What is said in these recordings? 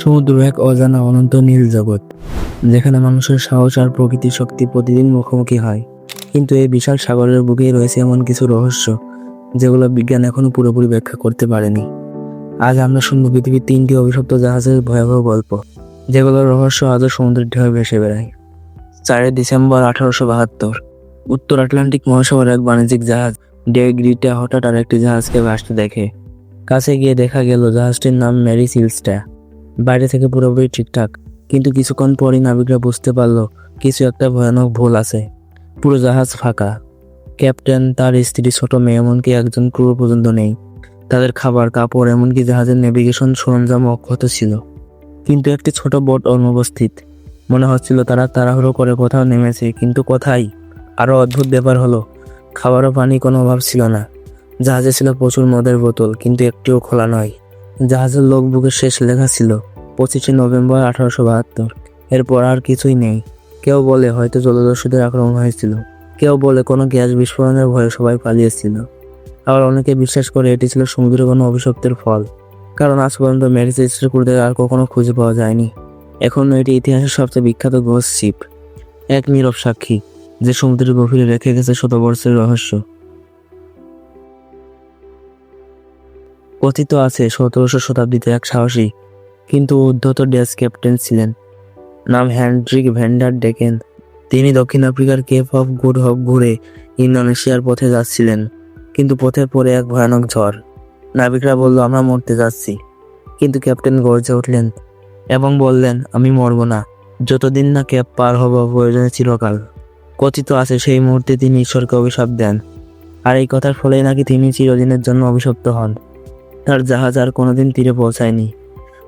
সমুদ্র এক অজানা অনন্ত নীল জগৎ, যেখানে মানুষের সাহস আর প্রকৃতির শক্তি প্রতিদিন মুখোমুখি হয়। কিন্তু এই বিশাল সাগরের বুকেই রয়েছে এমন কিছু রহস্য, যেগুলো বিজ্ঞান এখনও পুরোপুরি ব্যাখ্যা করতে পারেনি। আজ আমরা শুনব পৃথিবীর তিনটি অভিশপ্ত জাহাজের ভয়াবহ গল্প, যেগুলোর রহস্য আজও সমুদ্রের ঢেউ ভেসে বেড়ায়। চারই ডিসেম্বর আঠারোশো বাহাত্তর, উত্তর আটলান্টিক মহাসাগর এক বাণিজ্যিক জাহাজ ডেগ্রিটা হঠাৎ আর একটি জাহাজকে ভাসতে দেখে। কাছে গিয়ে দেখা গেল জাহাজটির নাম ম্যারি সিলসটা বাইরে থেকে পুরোপুরি ঠিকঠাক। কিন্তু কিছুক্ষণ পরই নাবিকরা বুঝতে পারল, কিছু একটা ভয়ানক ভুল আছে। পুরো জাহাজ ফাঁকা। ক্যাপ্টেন তার স্ত্রী ছোট মেয়ে, এমনকি একজন ক্রু পর্যন্ত নেই। তাদের খাবার, কাপড়, এমনকি জাহাজের নেভিগেশন সরঞ্জাম অক্ষত ছিল। কিন্তু একটি ছোট বোট অনুপস্থিত। মনে হচ্ছিল তারা তাড়াহুড়ো করে কোথাও নেমেছে, কিন্তু কোথায়? আরও অদ্ভুত ব্যাপার হলো খাবার ও পানি কোনো অভাব ছিল না। জাহাজে ছিল প্রচুর মদের বোতল, কিন্তু একটিও খোলা নয়। জাহাজের লোক বুকের শেষ লেখা ছিল পঁচিশে নভেম্বর আঠারোশো বাহাত্তর। এরপর আর কিছুই নেই। কেউ বলে হয়তো জলদস্যুদের আক্রমণ হয়েছিল। কেউ বলে কোনো গ্যাস বিস্ফোরণের ভয়ে সবাই পালিয়েছিল। আবার অনেকে বিশ্বাস করে এটি ছিল সমুদ্রের কোনো অভিশপ্তের ফল। কারণ আজ পর্যন্ত ম্যারিজ স্ত্রীকুরদের আর কখনো খুঁজে পাওয়া যায়নি। এখন এটি ইতিহাসের সবচেয়ে বিখ্যাত ঘোষ শিপ। এক নীরব সাক্ষী, যে সমুদ্রের গভীরে রেখে গেছে শতবর্ষের রহস্য। কথিত আছে, সতেরোশো শতাব্দীতে এক সাহসী কিন্তু উদ্ধত ডেস ক্যাপ্টেন ছিলেন। নাম হ্যান্ড্রিক ভ্যান্ডার ডেকেন। তিনি দক্ষিণ আফ্রিকার কেপ অফ গুড হপ ঘুরে ইন্দোনেশিয়ার পথে যাচ্ছিলেন, কিন্তু পথে পড়ে এক ভয়ানক ঝড়। নাবিকরা বলল, আমরা মরতে যাচ্ছি। কিন্তু ক্যাপ্টেন গর্জে উঠলেন এবং বললেন, আমি মরব না। যতদিন না ক্যাপ পার হব, প্রয়োজনে চিরকাল। কথিত আছে, সেই মুহূর্তে তিনি ঈশ্বরকে অভিশাপ দেন। আর এই কথার ফলেই নাকি তিনি চিরদিনের জন্য অভিশপ্ত হন। তার জাহাজ আর কোনোদিন তীরে পৌঁছায়নি।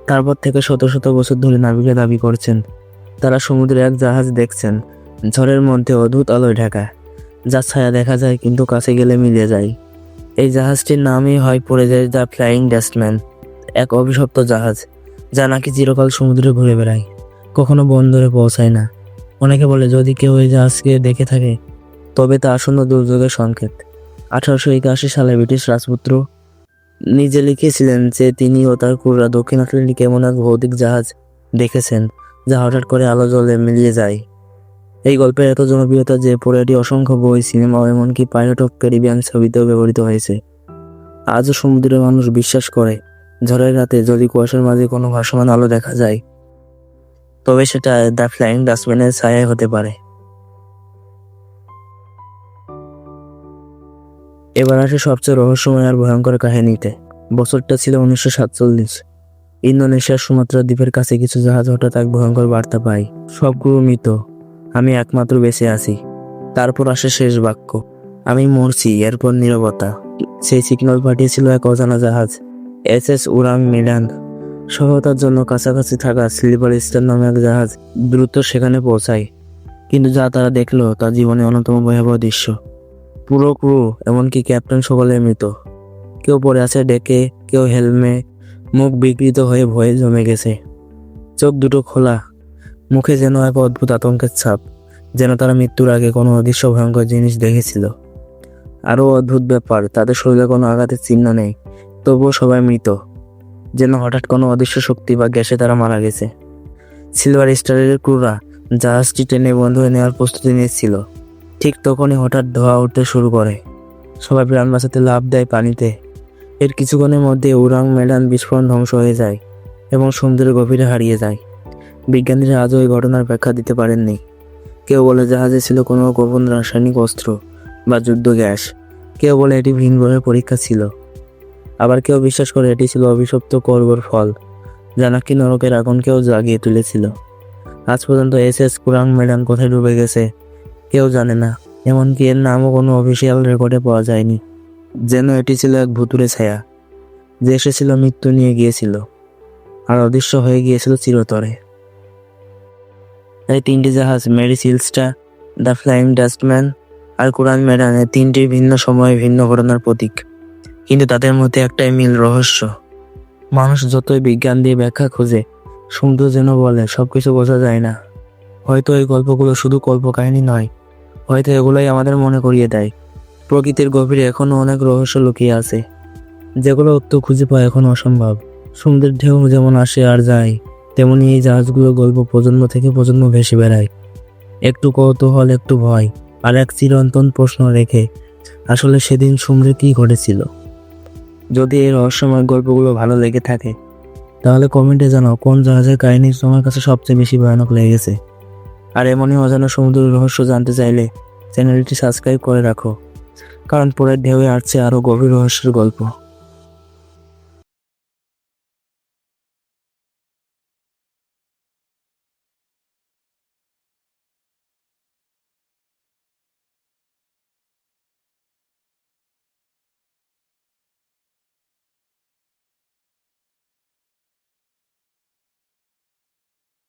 তারপর থেকে শত শত বছর ধরে নাবিকরা দাবি করছেন। তারা সমুদ্রে এক জাহাজ দেখছেন, ঝড়ের মধ্যে অদ্ভুত আলোয় ঢাকা। যার ছায়া দেখা যায় কিন্তু কাছে গেলে মিলে যায়। এই জাহাজটির নামই হয় পড়ে যায় দ্য ফ্লাইং ড্যাস্টম্যান এক অভিশপ্ত জাহাজ, যা নাকি চিরকাল সমুদ্রে ঘুরে বেড়ায়, কখনো বন্দরে পৌঁছায় না। অনেকে বলে, যদি কেউ এই জাহাজকে দেখে থাকে, তবে তা আসন্ন দুর্যোগের সংকেত। আঠারোশো একাশি সালে ব্রিটিশ রাজপুত্র নিজে লিখেছিলেন যে তিনি ও তার ক্রুরা দক্ষিণ আটলান্টিক এমন এক ভৌতিক জাহাজ দেখেছেন, যা হঠাৎ করে আলো জলে মিলিয়ে যায়। এই গল্পের এত জনপ্রিয়তা যে পরে এটি অসংখ্য বই, সিনেমা ও এমনকি পাইলট অফ ক্যারিবিয়ান ছবিতেও ব্যবহৃত হয়েছে। আজও সমুদ্রের মানুষ বিশ্বাস করে, ঝড়ের রাতে যদি কুয়াশার মাঝে কোনো ভাসমান আলো দেখা যায়, তবে সেটা দ্য ফ্লাইং ডাস্টবিনের ছায়ায় হতে পারে। এবার আসে সবচেয়ে রহস্যময় আর ভয়ঙ্কর কাহিনীতে। বছরটা ছিল উনিশশো সাতচল্লিশ। ইন্দোনেশিয়ার সুমাত্রা দ্বীপের কাছে কিছু জাহাজ হঠাৎ এক ভয়ঙ্কর বার্তা পাই সব ক্রু মৃত। আমি একমাত্র বেঁচে আছি। তারপর আসে শেষ বাক্য, আমি মরছি, এরপর নীরবতা। সেই সিগন্যাল পাঠিয়েছিল এক অজানা জাহাজ, এস এস উরাং মিলান সহায়তার জন্য কাছাকাছি থাকা স্লিপার স্টার নামে এক জাহাজ দ্রুত সেখানে পৌঁছায়। কিন্তু যা তারা দেখল, তা জীবনে অন্যতম ভয়াবহ দৃশ্য। পুরো ক্রু এমনকি ক্যাপ্টেন সকলে মৃত। কেউ পড়ে আছে ডেকে, কেউ হেলমে মুখ বিকৃত হয়ে ভয়ে জমে গেছে। চোখ দুটো খোলা। মুখে যেন এক অদ্ভুত আতঙ্কের ছাপ, যেন তারা মৃত্যুর আগে কোনো অদৃশ্য ভয়ঙ্কর জিনিস দেখেছিল। আরও অদ্ভুত ব্যাপার, তাদের শরীরে কোনো আঘাতের চিহ্ন নেই, তবুও সবাই মৃত। যেন হঠাৎ কোনো অদৃশ্য শক্তি বা গ্যাসে তারা মারা গেছে। সিলভার স্টারের ক্রুরা জাহাজটি টেনে বন্ধ হয়ে নেওয়ার প্রস্তুতি নিচ্ছিল ঠিক তখনই হঠাৎ ধোয়া উঠতে শুরু করে। সবাই প্রাণ বাঁচাতে লাভ দেয় পানিতে। এর কিছুক্ষণের মধ্যে উরাং মেডান বিস্ফোরণ ধ্বংস হয়ে যায় এবং সমুদ্রের গভীরে হারিয়ে যায়। বিজ্ঞানীরা আজও এই ঘটনার ব্যাখ্যা দিতে পারেননি। কেউ বলে জাহাজে ছিল কোনো গোপন রাসায়নিক অস্ত্র বা যুদ্ধ গ্যাস। কেউ বলে এটি ভিন গ্রহের পরীক্ষা ছিল। আবার কেউ বিশ্বাস করে এটি ছিল অভিশপ্ত কর্গর ফল, যা নাকি নরকের আগুনকেও জাগিয়ে তুলেছিল। আজ পর্যন্ত এস এস কুরাং মেডান কোথায় ডুবে গেছে? কেউ জানে না, এমনকি এর নামও কোনো অফিসিয়াল রেকর্ডে পাওয়া যায়নি। যেন এটি ছিল এক ভুতুরে ছায়া, যে এসেছিল মৃত্যু নিয়ে গিয়েছিল, আর অদৃশ্য হয়ে গিয়েছিল চিরতরে। এই তিনটি জাহাজ Mary Celeste the Flying Dutchman আর কোরআন মেডান এই তিনটি ভিন্ন সময়ে ভিন্ন ঘটনার প্রতীক। কিন্তু তাদের মধ্যে একটাই মিল রহস্য। মানুষ যতই বিজ্ঞান দিয়ে ব্যাখ্যা খোঁজে, সমুদ্র যেন বলে, সবকিছু বোঝা যায় না। হয়তো এই গল্পগুলো শুধু কল্পকাহিনী নয় হয়তো এগুলোই আমাদের মনে করিয়ে দেয়। প্রকৃতির গভীরে এখনও অনেক রহস্য লুকিয়ে আছে। যেগুলো উত্তর খুঁজে পাওয়া এখন অসম্ভব। সমুদ্রের ঢেউ যেমন আসে আর যায়, তেমনি এই জাহাজগুলো গল্প প্রজন্ম থেকে প্রজন্ম ভেসে বেড়ায়। একটু কৌতূহল, একটু ভয়, আর এক চিরন্তন প্রশ্ন রেখে, আসলে সেদিন সমুদ্রে কী ঘটেছিল? যদি এই রহস্যময় গল্পগুলো ভালো লেগে থাকে, তাহলে কমেন্টে জানাও কোন জাহাজের কাহিনী তোমার কাছে সবচেয়ে বেশি ভয়ানক লেগেছে। আর এমনই অজানা সমুদ্রের রহস্য জানতে চাইলে চ্যানেলটি সাবস্ক্রাইব করে রাখো। কারণ পরের ঢেউয়ে আসছে আরও গভীর রহস্যের গল্প।